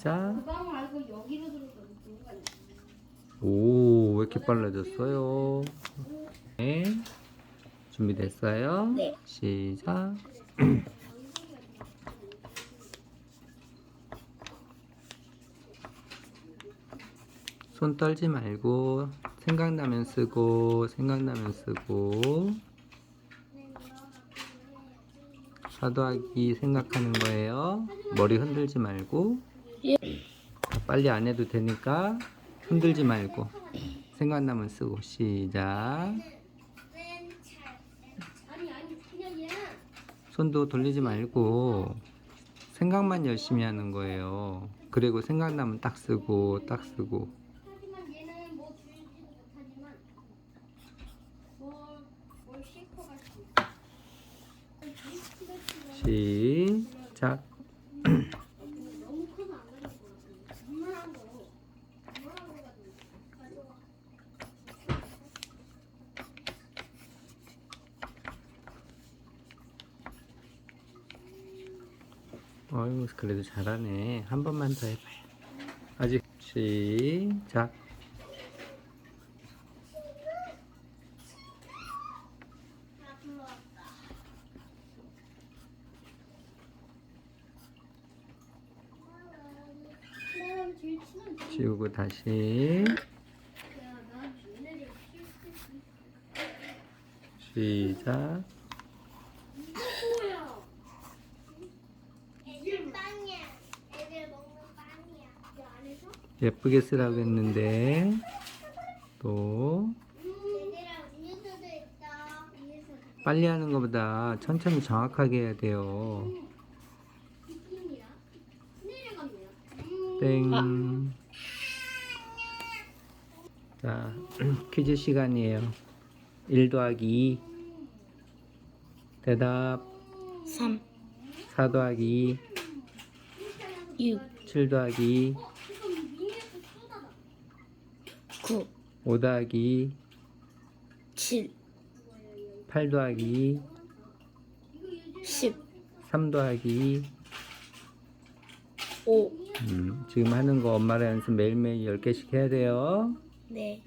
시작. 오, 왜 이렇게 빨라졌어요? 네. 준비됐어요? 네. 시작. 손 떨지 말고 생각나면 쓰고 생각나면 쓰고 사도하기 생각하는 거예요. 머리 흔들지 말고 빨리 안 해도 되니까 흔들지 말고 생각나면 쓰고 시작. 손도 돌리지 말고 생각만 열심히 하는 거예요. 그리고 생각나면 딱 쓰고 딱 쓰고 시작. 너무 커서 안 가질 것 같아 이만한 거 이만한 거 가지고 가져와 어이구 그래도 잘하네. 한 번만 더 해봐요. 아직 시작. 지우고 다시 시작. 뭐야 애들 빵이야. 애들 먹는 빵이야. 이 안에서 예쁘게 쓰라고 했는데 또 얘들아 있어. 빨리 하는 것보다 천천히 정확하게 해야 돼요. 내려갔네요 음. 땡. 자, 퀴즈 시간이에요. 1 더하기 2. 대답 3, 4 더하기 2. 6, 7 더하기 어? 지금 위에서 쏟아다 9, 5 더하기 7, 8 더하기 10, 3 더하기 5. 음, 지금 하는 거 엄마랑 연습 매일매일 10개씩 해야 돼요. 네.